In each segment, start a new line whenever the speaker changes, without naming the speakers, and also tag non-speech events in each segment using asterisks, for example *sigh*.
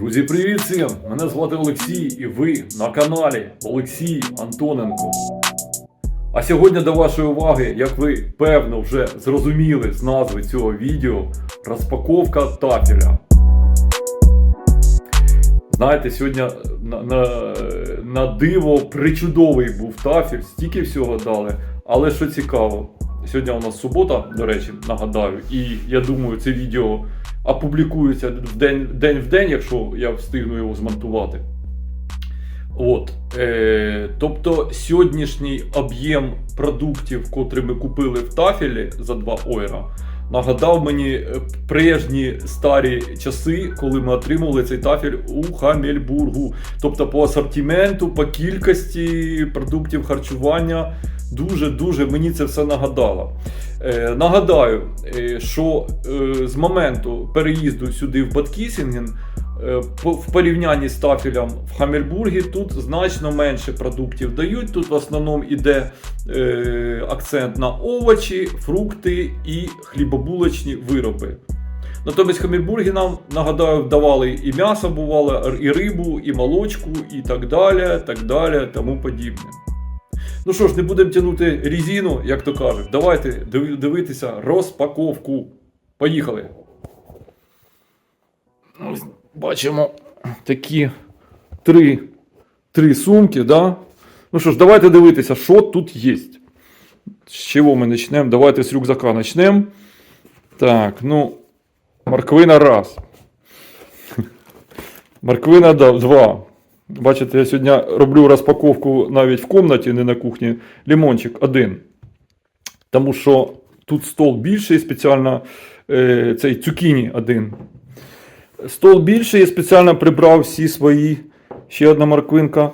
Друзі, привіт всім! Мене звати Олексій і ви на каналі Олексій Антоненко. А сьогодні до вашої уваги, як ви певно вже зрозуміли з назви цього відео, розпаковка тафеля. Знаєте, сьогодні на, на, на диво причудовий був тафель, стільки всього дали. Але що цікаво, сьогодні у нас субота, до речі, нагадаю, і я думаю, це відео опублікується в день, день в день, якщо я встигну його змонтувати. От, е, тобто сьогоднішній об'єм продуктів, котрі ми купили в тафілі за 2 ойра, нагадав мені е, прежні старі часи, коли ми отримували цей тафель у Хамельбургу. Тобто по асортименту, по кількості продуктів харчування. Дуже-дуже мені це все нагадало. Е, нагадаю, е, що е, з моменту переїзду сюди в Баткісінген в порівнянні з тафелем в Хамельбургі тут значно менше продуктів дають. Тут в основному йде е, акцент на овочі, фрукти і хлібобулочні вироби. Натомість в нам, нагадаю, давали і м'ясо бувало, і рибу, і молочку, і так далі, так далі, тому подібне. Ну що ж, не будемо тягнути резину, як то кажуть. Давайте дивитися розпаковку. Поїхали! Бачимо такі три, три сумки, да? Ну що ж, давайте дивитися, що тут є. З чого ми почнемо? Давайте з рюкзака почнемо. Так, ну, морквина раз. *laughs* Морквина да- два. Бачите, я сьогодні роблю розпаковку навіть в кімнаті, не на кухні. Лимончик один. Тому що тут стол більший, спеціально е, цей цукіні один. Стол більший, я спеціально прибрав всі свої, ще одна морквинка,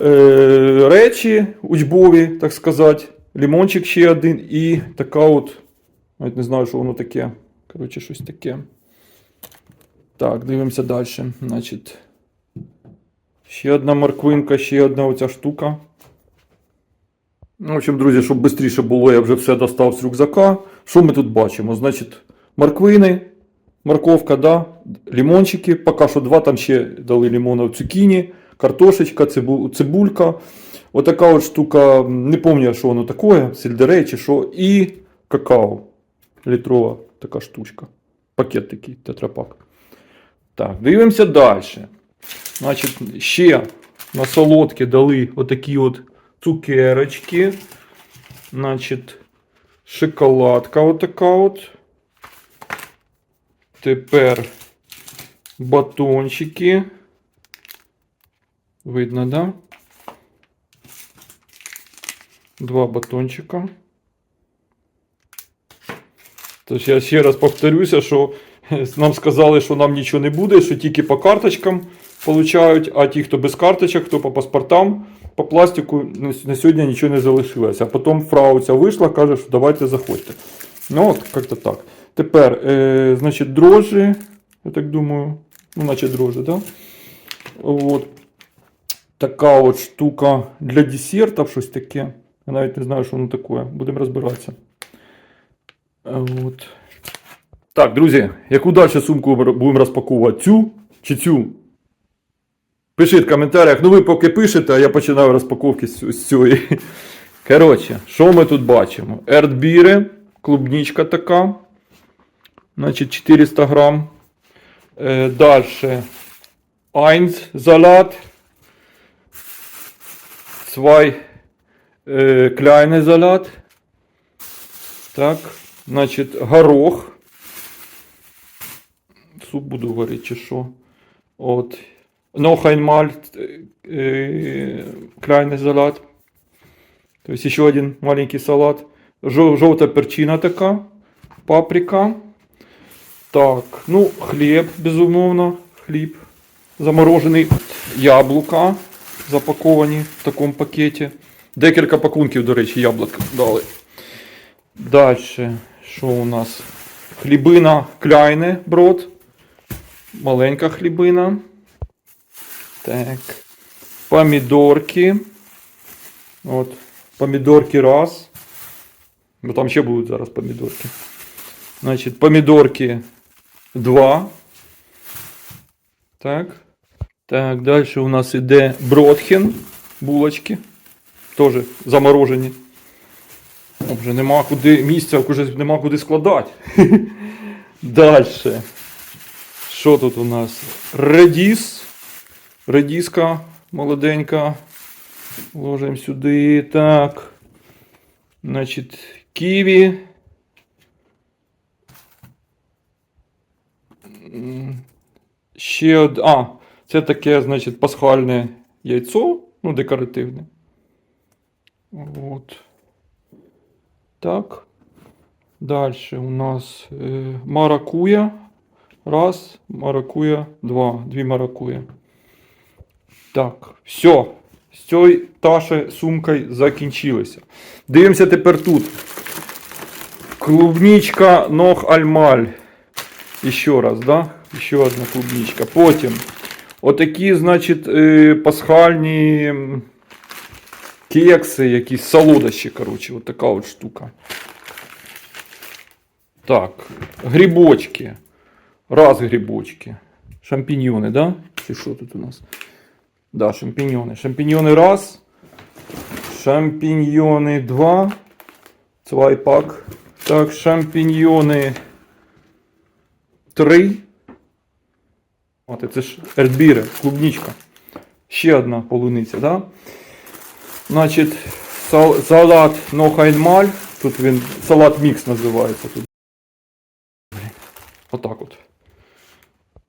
е, речі учбові, так сказати. Лимончик ще один і така от. Навіть не знаю, що воно таке. Коротше, щось таке. Так, дивимося далі. Значить, ще одна морквинка, ще одна оця штука. Ну, в общем, друзі, щоб швидше було, я вже все достав з рюкзака. Що ми тут бачимо? Значить, морквини, морковка, да, лимончики, поки що два, там ще дали лимона цукіні, картошечка, цибу, цибулька. Отака от штука, не пам'ятаю, що воно таке, сельдерей чи що, і какао. Літрова така штучка. Пакет такий, тетрапак. Так, дивимося далі. Значить, ще на солодкі дали отакі от цукерочки. Значить, шоколадка отака от. Тепер батончики. Видно, да? Два батончика. Тож я ще раз повторюся, що нам сказали, що нам нічого не буде, що тільки по карточкам получають, а ті, хто без карточок, хто по паспортам, по пластику на сьогодні нічого не залишилось. А потім фрау ця вийшла, каже, що давайте заходьте. Ну, от, як-то так. Тепер, е, значить, дрожжі, я так думаю, ну, наче дрожжі, да? От. Така от штука для десертів, щось таке. Я навіть не знаю, що воно таке. Будемо розбиратися. Е, От. Так, друзі, яку далі сумку будемо розпаковувати? Цю чи цю? Пишіть в коментарях. Ну ви поки пишете, а я починаю розпаковки з, цієї. Коротше, що ми тут бачимо? Ертбіри, клубничка така. Значить, 400 грам. Е, далі. Айнз салат. Zwei е, kleine салат. Так, значить, горох. Суп буду варити чи що. От. Noch einmal э, kleiner салат. То есть еще один маленький салат. Жо- Желтая перчина така. Паприка. Так, ну, хліб, безумовно. Хліб заморожений. Яблука запаковані в такому пакеті. Декілька пакунків, до речі, яблук дали. Далі, що у нас? Хлібина кляйне брод. Маленька хлібина. Так. Помідорки. От. Помідорки раз. Ну там ще будуть зараз помідорки. Значить, помідорки два. Так. Так, далі у нас іде Бродхен, булочки. Теж заморожені. О, Вже нема куди місця, вже нема куди складати. *laughs* Далі. Що тут у нас? Редіс. Редіска молоденька. Ложимо сюди. Так. Значить, ківі. Ще од... А, це таке, значить, пасхальне яйцо, ну, декоративне. От. Так. Далі у нас е, маракуя. Раз, маракуя, два. Дві маракуя. Так, все. З цією Таше сумкою закінчилося. Дивимося тепер тут. Клубничка ног альмаль. Еще раз, да? Еще одна клубничка. Потім. Отакі, значить, е, пасхальні м, кекси, якісь солодощі, коротше, от така от штука. Так, грибочки. Раз грибочки. Шампіньйони, да? Чи що тут у нас? Да, шампіньйони. Шампіньйони раз. Шампіньйони два. Цвайпак. Так, шампіньйони три. От, це ж ердбіре, клубничка. Ще одна полуниця, да? Значить, сал- салат нохайнмаль. Тут він салат мікс називається. Тут. Отак от.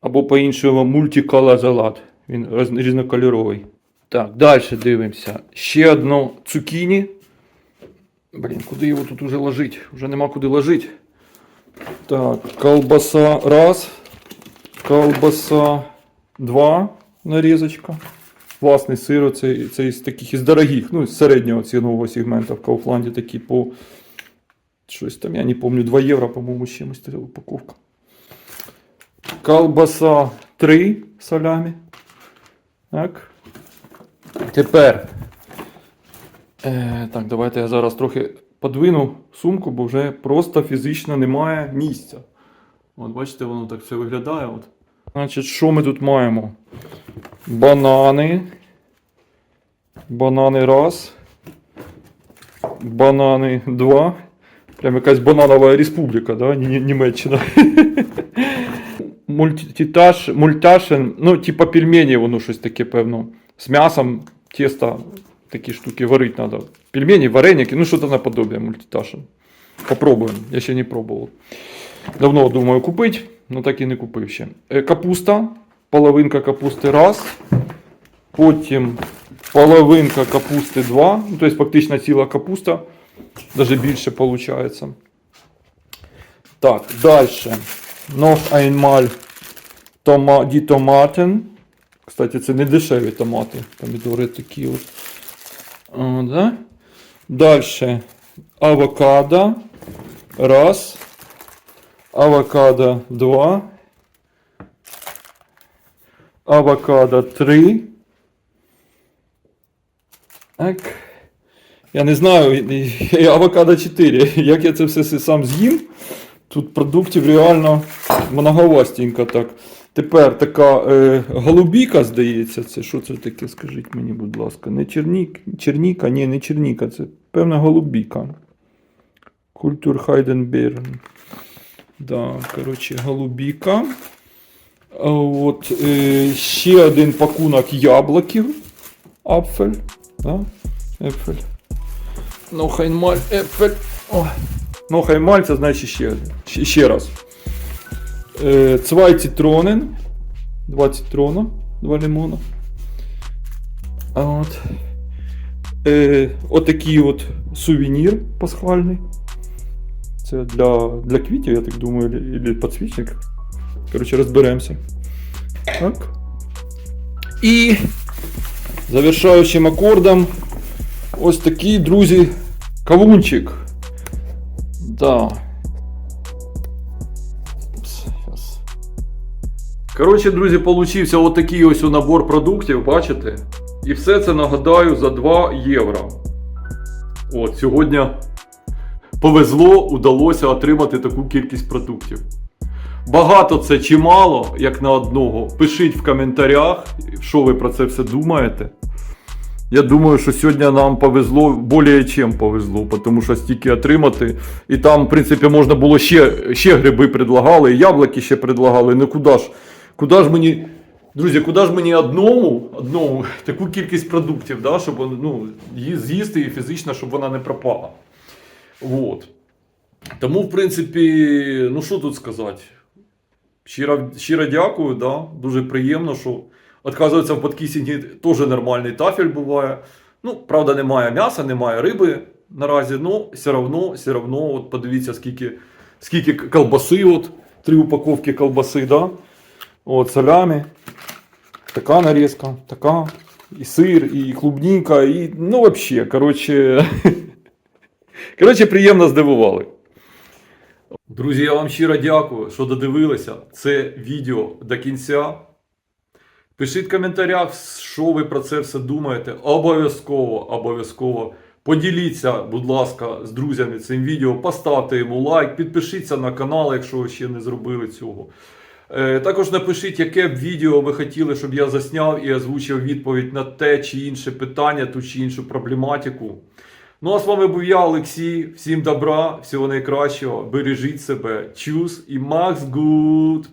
Або по-іншому мультикола салат. Він різнокольоровий. Так, далі дивимося. Ще одно цукіні. Блін, куди його тут уже ложить? Уже нема куди ложити. Так, колбаса раз. Колбаса два нарізочка. Власний сир, це, це із таких із дорогих, ну, з середнього цінового сегмента в Кауфланді такі по щось там, я не пам'ятаю, 2 євро, по-моєму, чимось упаковка. Колбаса 3 солями. Так. Тепер. Е, так, давайте я зараз трохи подвину сумку, бо вже просто фізично немає місця. От бачите, воно так все виглядає. От. Значить, що ми тут маємо? Банани. Банани раз. Банани два. Прям якась бананова республіка, да? Ні- Ні- Німеччина. Мультиташ, мульташен, ну, типа пельмені, воно щось таке, певно. З м'ясом, тісто, такі штуки варити треба. Пельмені, вареники, ну, що-то наподобие мультиташен. Попробуємо, я ще не пробував. Давно думаю купити, але так і не купив ще. Е, Капуста, половинка капусти раз. Потім половинка капусти два. Ну, тобто фактично ціла капуста. Навіть більше виходить. Так, далі. Noch einmal тома, ді томатен. Кстати, це не дешеві томати. Помідори такі от. О, да? Далі. Авокадо. Раз. Авокадо 2. Авокадо 3. Так. Я не знаю, авокадо 4. *laughs* Як я це все сам з'їм? Тут продуктів реально многовастенько так. Тепер така е, голубіка, здається, це що це таке? Скажіть мені, будь ласка. Не чернік, черніка? Ні, не черніка, це певна голубіка. Культур Хайденберн. Да, коротше, голубіка. От, е, ще один пакунок яблуків. Апфель. Да? Епфель. Ну, хайнмаль, епфель. О. Ну, це значить ще один. Ще, ще раз. Е, цвай цитронен. Два цитрона, два лимона. А От. Е, отакий от сувенір пасхальний. Це для, для квітів, я так думаю, або підсвічник. Коротше, розберемося. Так. І завершаючим акордом ось такий, друзі, кавунчик. Да. Коротше, друзі, получився отакий ось набор продуктів, бачите? І все це нагадаю за 2 євро. От, сьогодні повезло, удалося отримати таку кількість продуктів. Багато це чи мало, як на одного. Пишіть в коментарях, що ви про це все думаєте. Я думаю, що сьогодні нам повезло, більше чим повезло, тому що стільки отримати. І там, в принципі, можна було ще, ще гриби предлагали, яблуки ще предлагали. Ну куди ж, куди ж мені, друзі, куди ж мені одному, одному таку кількість продуктів, да, щоб ну, її з'їсти і фізично, щоб вона не пропала. Вот. Тому, в принципі, ну що тут сказати? Щиро, щиро дякую, да? дуже приємно, що Отказується в подкісінгі теж нормальний тафель буває. Ну, правда, немає м'яса, немає риби наразі, ну все одно, все одно, от подивіться, скільки, скільки колбаси, от, три упаковки колбаси, да? От, солями. Така нарізка, така. І сир, і клубніка, і ну взагалі, коротше. *laughs* Коротше, приємно здивували. Друзі, я вам щиро дякую, що додивилися це відео до кінця. Пишіть в коментарях, що ви про це все думаєте. Обов'язково, обов'язково. Поділіться, будь ласка, з друзями цим відео, поставте йому лайк, підпишіться на канал, якщо ви ще не зробили цього. Е, Також напишіть, яке б відео ви хотіли, щоб я засняв і озвучив відповідь на те чи інше питання, ту чи іншу проблематику. Ну а з вами був я, Олексій. Всім добра, всього найкращого. Бережіть себе. Чус і Макс Гуд!